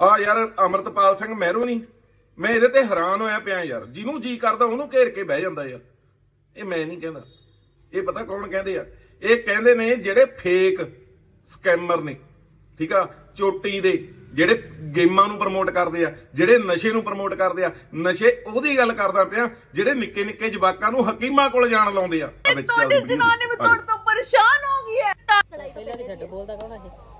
ਆ ਯਾਰ ਅਮਰਤਪਾਲ ਸਿੰਘ ਮਹਿਰੋ ਨਹੀਂ ਮੈਂ ਇਹਦੇ ਤੇ ਹੈਰਾਨ ਹੋਇਆ ਪਿਆ ਯਾਰ। ਜਿਹਨੂੰ ਜੀ ਕਰਦਾ ਉਹਨੂੰ ਘੇਰ ਕੇ ਬਹਿ ਜਾਂਦਾ ਯਾਰ। ਇਹ ਮੈਂ ਨਹੀਂ ਕਹਿੰਦਾ। ਇਹ ਪਤਾ ਕੌਣ ਕਹਿੰਦੇ ਆ? ਇਹ ਕਹਿੰਦੇ ਨੇ ਜਿਹੜੇ ਫੇਕ ਸਕੈਮਰ ਨੇ। ਠੀਕ ਆ? ਚੋਟੀ ਦੇ ਜਿਹੜੇ ਗੇਮਾਂ ਨੂੰ ਪ੍ਰਮੋਟ ਕਰਦੇ ਆ ਜਿਹੜੇ ਨਸ਼ੇ ਨੂੰ ਪ੍ਰਮੋਟ ਕਰਦੇ ਆ। ਨਸ਼ੇ ਉਹਦੀ ਗੱਲ ਕਰਦਾ ਪਿਆ ਜਿਹੜੇ ਨਿੱਕੇ ਨਿੱਕੇ ਜਵਾਕਾਂ ਨੂੰ ਹਕੀਮਾਂ ਕੋਲ ਜਾਣ ਲਾਉਂਦੇ ਆ। ਤੁਹਾਡੀ ਜਨਾਨੀ ਵੀ ਤੁਹਾਡੇ ਤੋਂ ਪਰੇਸ਼ਾਨ ਹੋ ਗਈ ਹੈ। ਪਹਿਲਾਂ ਨਹੀਂ ਛੱਡ ਬੋਲਦਾ ਕੌਣ ਆ ਇਹ?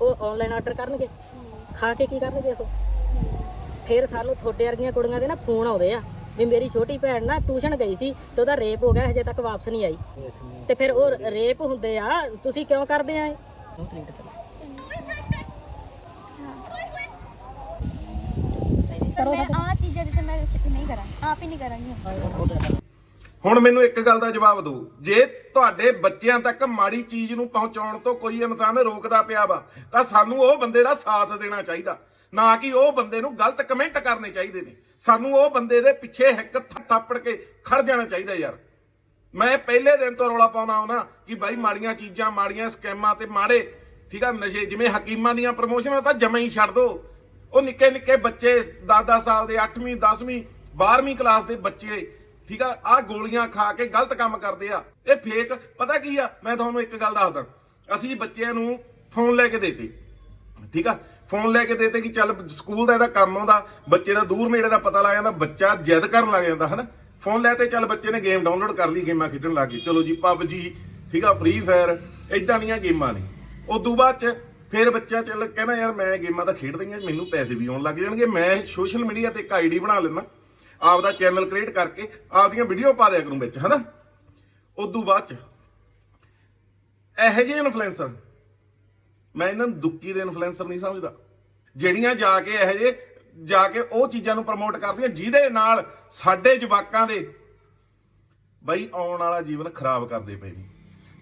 ਉਹ ਆਨਲਾਈਨ ਆਰਡਰ ਕਰਨਗੇ। ਖਾ ਕੇ ਕੀ ਕਰਨਗੇ ਉਹ? ਫਿਰ ਸਾਨੂੰ ਥੋੜੇ ਵਰਗੀਆਂ ਕੁੜੀਆਂ ਦੇ ਨਾ ਫੋਨ ਆਉਂਦੇ ਆ ਵੀ ਮੇਰੀ ਛੋਟੀ ਭੈਣ ਨਾ ਟਿਊਸ਼ਨ ਗਈ ਸੀ ਤੇ ਉਹਦਾ ਰੇਪ ਹੋ ਗਿਆ, ਹਜੇ ਤੱਕ ਵਾਪਸ ਨਹੀਂ ਆਈ। ਤੇ ਫਿਰ ਉਹ ਰੇਪ ਹੁੰਦੇ ਆ, ਤੁਸੀਂ ਕਿਉਂ ਕਰਦੇ ਆ ਇਹ? ਮੈਂ ਆ ਚੀਜ਼ਾਂ ਜਿੱਥੇ ਮੈਂ ਨਹੀਂ ਕਰਾਂ, ਆਪ ਹੀ ਨਹੀਂ ਕਰਾਂਗੀ। ਹੁਣ ਮੈਨੂੰ ਇੱਕ ਗੱਲ ਦਾ ਜਵਾਬ ਦਿਓ। ਜੇ ਤੁਹਾਡੇ ਬੱਚਿਆਂ ਤੱਕ ਮਾੜੀ ਚੀਜ਼ ਨੂੰ ਪਹੁੰਚਾਉਣ ਤੋਂ ਕੋਈ ਇਨਸਾਨ ਰੋਕਦਾ ਪਿਆ ਵਾ, ਤਾਂ ਸਾਨੂੰ ਉਹ ਬੰਦੇ ਦਾ ਸਾਥ ਦੇਣਾ ਚਾਹੀਦਾ। ਨਾ ਕਿ ਉਹ ਬੰਦੇ ਨੂੰ ਗਲਤ ਕਮੈਂਟ ਕਰਨੇ ਚਾਹੀਦੇ ਨੇ। ਸਾਨੂੰ ਉਹ ਬੰਦੇ ਦੇ ਪਿੱਛੇ ਇੱਕ ਥਾਪੜ ਕੇ ਖੜ ਜਾਣਾ ਚਾਹੀਦਾ ਯਾਰ। ਮੈਂ ਪਹਿਲੇ ਦਿਨ ਤੋਂ ਰੌਲਾ ਪਾਉਣਾ ਆਉਣਾ ਕਿ ਬਾਈ ਮਾੜੀਆਂ ਚੀਜ਼ਾਂ, ਮਾੜੀਆਂ ਸਕੈਮਾਂ ਤੇ ਮਾੜੇ, ਠੀਕ ਆ, ਨਸ਼ੇ, ਜਿਵੇਂ ਹਕੀਮਾਂ ਦੀਆਂ ਪ੍ਰਮੋਸ਼ਨਾਂ ਤਾਂ ਜਮਾ ਹੀ ਛੱਡ ਦੋ। ਉਹ ਨਿੱਕੇ ਨਿੱਕੇ ਬੱਚੇ 10-10 ਸਾਲ ਦੇ 8ਵੀਂ 10ਵੀਂ 12ਵੀਂ ਕਲਾਸ ਦੇ ਬੱਚੇ ਠੀਕ ਆ ਆ ਗੋਲੀਆਂ ਖਾ ਕੇ ਗਲਤ ਕੰਮ ਕਰਦੇ ਆ। ਇਹ ਫੇਕ ਪਤਾ ਕੀ ਆ? ਮੈਂ ਤੁਹਾਨੂੰ ਇੱਕ ਗੱਲ ਦੱਸਦਾ। ਅਸੀਂ ਬੱਚਿਆਂ ਨੂੰ ਫੋਨ ਲੈ ਕੇ ਦੇਤੇ। ਠੀਕ ਆ? ਫੋਨ ਲੈ ਕੇ ਦੇਤੇ ਕਿ ਚੱਲ ਸਕੂਲ ਦਾ ਇਹਦਾ ਕੰਮ ਆਉਂਦਾ, ਬੱਚੇ ਦਾ ਦੂਰ ਨੇੜੇ ਦਾ ਪਤਾ ਲੱਗ ਜਾਂਦਾ, ਬੱਚਾ ਜਿੱਦ ਕਰਨ ਲੱਗ ਜਾਂਦਾ, ਹਨਾ? ਫੋਨ ਲੈ ਤੇ ਚੱਲ ਬੱਚੇ ਨੇ ਗੇਮ ਡਾਊਨਲੋਡ ਕਰ ਲਈ, ਗੇਮਾਂ ਖੇਡਣ ਲੱਗ ਗਏ। ਚਲੋ ਜੀ ਪਬਜੀ ਠੀਕ ਆ ਫ੍ਰੀ ਫਾਇਰ ਇਦਾਂ ਦੀਆਂ ਗੇਮਾਂ ਨੇ। ਉਦੋਂ ਬਾਅਦ ਚ ਫਿਰ ਬੱਚਾ ਚੱਲ ਕਹਿੰਦਾ, ਯਾਰ ਮੈਂ ਗੇਮਾਂ ਤਾਂ ਖੇਡਦਾ ਹੀ ਮੈਨੂੰ ਪੈਸੇ ਵੀ ਆਉਣ ਲੱਗ ਜਾਣਗੇ। ਮੈਂ ਸੋਸ਼ਲ ਮੀਡੀਆ ਤੇ ਇੱਕ ਆਈਡੀ ਬਣਾ ਲੈਣਾ ਆਪ ਦਾ ਚੈਨਲ ਕ੍ਰੀਏਟ ਕਰਕੇ ਆਪਦੀਆਂ ਵੀਡੀਓ ਪਾ ਦਿਆ ਕਰੂੰ ਵਿੱਚ, ਹਨਾ? ਉਦੋਂ ਬਾਅਦ ਚ ਇਹੋ ਜਿਹੇ ਇਨਫਲੂਐਂਸਰ ਮੈਂ ਇਹਨਾਂ ਨੂੰ ਦੁੱਕੀ ਦੇ ਇਨਫਲੂਐਂਸਰ ਨਹੀਂ ਸਮਝਦਾ। ਜਿਹੜੀਆਂ ਜਾ ਕੇ ਇਹੋ ਜਿਹੇ, ਜਾ ਕੇ ਉਹ ਚੀਜ਼ਾਂ ਨੂੰ ਪ੍ਰਮੋਟ ਕਰਦੀਆਂ ਜਿਹਦੇ ਨਾਲ ਸਾਡੇ ਜਵਾਕਾਂ ਦੇ ਬਈ ਆਉਣ ਵਾਲਾ ਜੀਵਨ ਖਰਾਬ ਕਰਦੇ ਪਏ ਨੇ।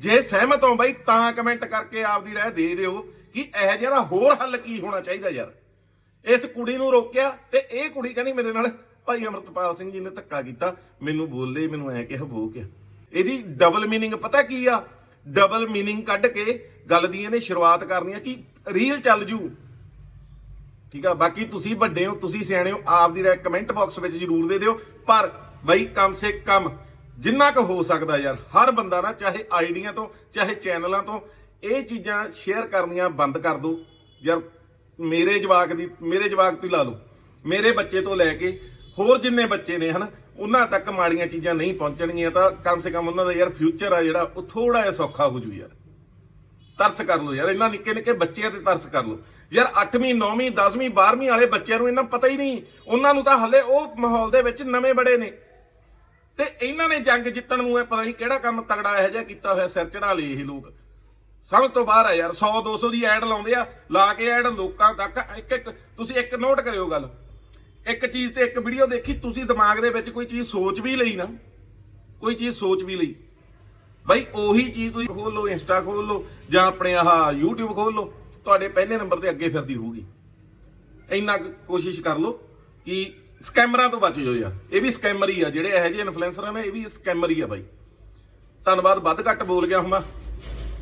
ਜੇ ਸਹਿਮਤ ਹੋ ਬਈ, ਤਾਂ ਕਮੈਂਟ ਕਰਕੇ ਆਪਦੀ ਰਾਏ ਦੇ ਦਿਓ ਕਿ ਇਹੋ ਜਿਹਾ ਦਾ ਹੋਰ ਹੱਲ ਕੀ ਹੋਣਾ ਚਾਹੀਦਾ ਯਾਰ। ਇਸ ਕੁੜੀ ਨੂੰ ਰੋਕਿਆ ਤੇ ਇਹ ਕੁੜੀ ਕਹਿੰਦੀ ਮੇਰੇ ਨਾਲ ਭਾਈ ਅਮਰਤਪਾਲ ਸਿੰਘ ਜੀ ਨੇ ਧੱਕਾ ਕੀਤਾ, ਮੈਨੂੰ ਬੋਲੇ, ਮੈਨੂੰ ਐ ਕਿਹਾ, ਬੋ ਕਿਹਾ। ਇਹਦੀ ਡਬਲ ਮੀਨਿੰਗ ਪਤਾ ਕੀ ਆ? ਡਬਲ ਮੀਨਿੰਗ ਕੱਢ ਕੇ ਗੱਲ ਦੀ ਇਹਨੇ ਸ਼ੁਰੂਆਤ ਕਰਨੀ ਆ ਕਿ ਰੀਲ ਚੱਲ ਜੂ। ਠੀਕ ਆ, ਬਾਕੀ ਤੁਸੀਂ ਵੱਡੇ ਹੋ, ਤੁਸੀਂ ਸਿਆਣੇ ਹੋ, ਆਪ ਦੀ ਰਾਏ ਕਮੈਂਟ ਬਾਕਸ ਵਿੱਚ ਜਰੂਰ ਦੇ ਦਿਓ। ਪਰ ਬਈ ਕਮ ਸੇ ਕਮ ਜਿੰਨਾ ਕੁ ਹੋ ਸਕਦਾ ਯਾਰ, ਹਰ ਬੰਦਾ ਨਾ ਚਾਹੇ ਆਈਡੀਆਂ ਤੋਂ, ਚਾਹੇ ਚੈਨਲਾਂ ਤੋਂ, ਇਹ ਚੀਜ਼ਾਂ ਸ਼ੇਅਰ ਕਰਨੀਆਂ ਬੰਦ ਕਰ ਦਿਓ ਯਾਰ ਮੇਰੇ ਜਵਾਕ ਦੀ, ਮੇਰੇ ਜਵਾਕ ਤੋਂ ਹੀ ਲਾ ਲਓ। ਮੇਰੇ ਬੱਚੇ ਤੋਂ ਲੈ ਕੇ ਹੋਰ ਜਿੰਨੇ ਬੱਚੇ ਨੇ, ਹਨ, ਉਹਨਾਂ ਤੱਕ ਮਾੜੀਆਂ ਚੀਜ਼ਾਂ ਨਹੀਂ ਪਹੁੰਚਣਗੀਆਂ, ਤਾਂ ਕਮ ਸੇ ਕਮ ਉਹਨਾਂ ਦਾ ਯਾਰ ਫਿਊਚਰ ਆ ਜਿਹੜਾ, ਉਹ ਥੋੜਾ ਜਿਹਾ ਸੌਖਾ ਹੋ ਜੂ ਯਾਰ। ਤਰਸ ਕਰ ਲਓ ਯਾਰ ਇਹਨਾਂ ਨਿੱਕੇ ਨਿੱਕੇ ਬੱਚਿਆਂ ਤੇ ਤਰਸ ਕਰ ਲਓ। ਯਾਰ 8ਵੀਂ 9ਵੀਂ 10ਵੀਂ 12ਵੀਂ ਵਾਲੇ ਬੱਚਿਆਂ ਨੂੰ ਇਹਨਾਂ ਪਤਾ ਹੀ ਨਹੀਂ। ਉਹਨਾਂ ਨੂੰ ਤਾਂ ਹਲੇ ਉਹ ਮਾਹੌਲ ਦੇ ਵਿੱਚ ਨਵੇਂ ਬੜੇ ਨੇ। ਤੇ ਇਹਨਾਂ ਨੇ ਜੰਗ ਜਿੱਤਣ ਨੂੰ ਇਹ ਪਤਾ ਨਹੀਂ ਕਿਹੜਾ ਕੰਮ ਤਗੜਾ ਇਹੋ ਜਿਹਾ ਕੀਤਾ ਹੋਇਆ, ਸਿਰ ਚੜਾ ਲਈ ਇਹ ਲੋਕ। ਸਮਝ ਤੋਂ ਬਾਹਰ ਆ ਯਾਰ 100 200 ਦੀ ਐਡ ਲਾਉਂਦੇ ਆ, ਲਾ ਕੇ ਐਡ ਲੋਕਾਂ ਤੱਕ ਇੱਕ ਇੱਕ ਤੁਸੀਂ ਇੱਕ ਨੋਟ ਕਰਿਓ ਗੱਲ। ਇੱਕ ਚੀਜ਼ ਤੇ ਇੱਕ ਵੀਡੀਓ ਦੇਖੀ, ਤੁਸੀਂ ਦਿਮਾਗ ਦੇ ਵਿੱਚ ਕੋਈ ਚੀਜ਼ ਸੋਚ ਵੀ ਲਈ ਨਾ, ਕੋਈ ਚੀਜ਼ ਸੋਚ ਵੀ ਲਈ। ਬਾਈ ਉਹੀ ਚੀਜ਼ ਤੁਸੀਂ ਖੋਲ ਲਓ, ਇੰਸਟਾ ਖੋਲ ਲਓ, ਜਾਂ ਆਪਣੇ ਆਹ YouTube ਖੋਲ ਲਓ, ਤੁਹਾਡੇ ਪਹਿਲੇ ਨੰਬਰ ਤੇ ਅੱਗੇ ਫਿਰਦੀ ਹੋਊਗੀ। ਇੰਨਾ ਕੋਸ਼ਿਸ਼ ਕਰ ਲਓ ਕਿ ਸਕੈਮਰਾਂ ਤੋਂ ਬਚ ਜਾਓ ਯਾਰ ਇਹ ਵੀ ਸਕੈਮਰ ਹੀ ਆ, ਜਿਹੜੇ ਇਹੋ ਜਿਹੇ ਇਨਫਲੂਐਂਸਰਾਂ ਨੇ, ਇਹ ਵੀ ਸਕੈਮਰ ਹੀ ਆ ਬਾਈ। ਧੰਨਵਾਦ, ਵੱਧ ਘੱਟ ਬੋਲ ਗਿਆ ਹੁੰਦਾ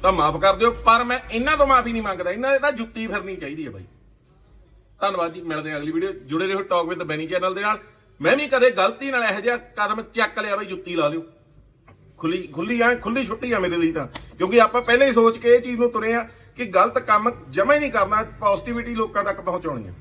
ਤਾਂ ਮਾਫ ਕਰ ਦਿਓ, ਪਰ ਮੈਂ ਇਹਨਾਂ ਤੋਂ ਮਾਫੀ ਨਹੀਂ ਮੰਗਦਾ, ਇਹਨਾਂ ਦੇ ਤਾਂ ਜੁੱਤੀ ਫਿਰਨੀ ਚਾਹੀਦੀ ਹੈ ਬਾਈ। ਧੰਨਵਾਦ ਜੀ, ਮਿਲਦੇ ਹਾਂ ਅਗਲੀ ਵੀਡੀਓ ਜੁੜੇ ਰਹੋ ਟਾਕ ਵਿਦ ਬੈਨੀ ਚੈਨਲ ਦੇ ਨਾਲ। ਮੈਂ ਵੀ ਕਦੇ ਗਲਤੀ ਨਾਲ ਇਹੋ ਜਿਹਾ ਕਦਮ ਚੱਕ ਲਿਆ ਬਈ, ਜੁੱਤੀ ਲਾ ਲਿਓ। ਖੁੱਲੀ ਖੁੱਲੀ ਆ, ਖੁੱਲੀ ਛੁੱਟੀ ਆ ਮੇਰੇ ਲਈ ਤਾਂ। ਕਿਉਂਕਿ ਆਪਾਂ ਪਹਿਲਾਂ ਹੀ ਸੋਚ ਕੇ ਇਹ ਚੀਜ਼ ਨੂੰ ਤੁਰੇ ਆ ਕਿ ਗਲਤ ਕੰਮ ਜਮਾ ਹੀ ਨਹੀਂ ਕਰਨਾ ਪੋਜ਼ਿਟਿਵਿਟੀ ਲੋਕਾਂ ਤੱਕ ਪਹੁੰਚਾਉਣੀ ਆ।